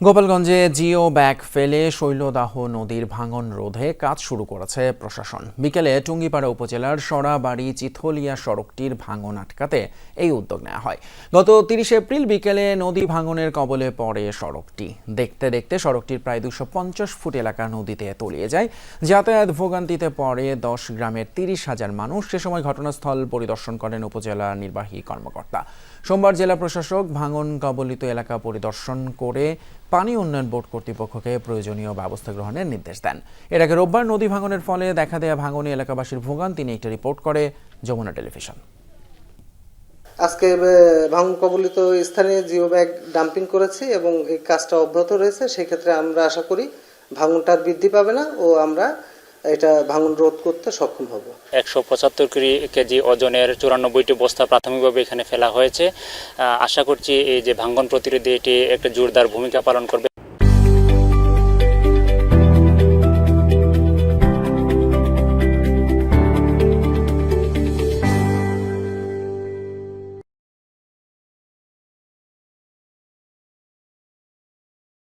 গোপালগঞ্জে geo bag ফেলে শৈলদাহ নদীর ভাঙন রোধে কাজ শুরু করেছে প্রশাসন। বিকেলে টুঙ্গিপাড়া উপজেলার সরাবাড়ি চিথলিয়া সড়কটির ভাঙন আটকাতে এই উদ্যোগ নেওয়া হয়। গত তিরিশে এপ্রিল বিকেলে নদী ভাঙনের কবলে পড়ে সড়কটি। দেখতে দেখতে সড়কটির প্রায় দুশো পঞ্চাশ ফুট এলাকা নদীতে তলিয়ে যায়। যাতায়াত ভোগান্তিতে পড়ে দশ গ্রামের তিরিশ হাজার মানুষ। সে সময় ঘটনাস্থল পরিদর্শন করেন উপজেলা নির্বাহী কর্মকর্তা। সোমবার জেলা প্রশাসক ভাঙন কবলিত এলাকা পরিদর্শন করে পানি উন্নয়ন বোর্ড কর্তৃপক্ষকে প্রয়োজনীয় ব্যবস্থা গ্রহণের নির্দেশ দেন। এর আগে রোববার নদী ভাঙনের ফলে দেখা দেয়া ভাঙনি এলাকাবাসীর ভোগান্তি নিয়ে একটি রিপোর্ট করে যমুনা টেলিভিশন। আজকে ভাঙন কবলিত স্থানে জিও ব্যাগ ডাম্পিং করেছি এবং এই কাজটা অব্যাহত রয়েছে। সেক্ষেত্রে আমরা আশা করি ভাঙনটা বৃদ্ধি পাবে না ও আমরা এটা ভাঙন রোধ করতে সক্ষম হব। একশো পঁচাত্তর কেজি ওজনের চুরানব্বইটি বস্তা প্রাথমিকভাবে এখানে ফেলা হয়েছে। আশা করছি এই যে ভাঙ্গন প্রতিরোধে এটি একটা জোরদার ভূমিকা পালন করবে।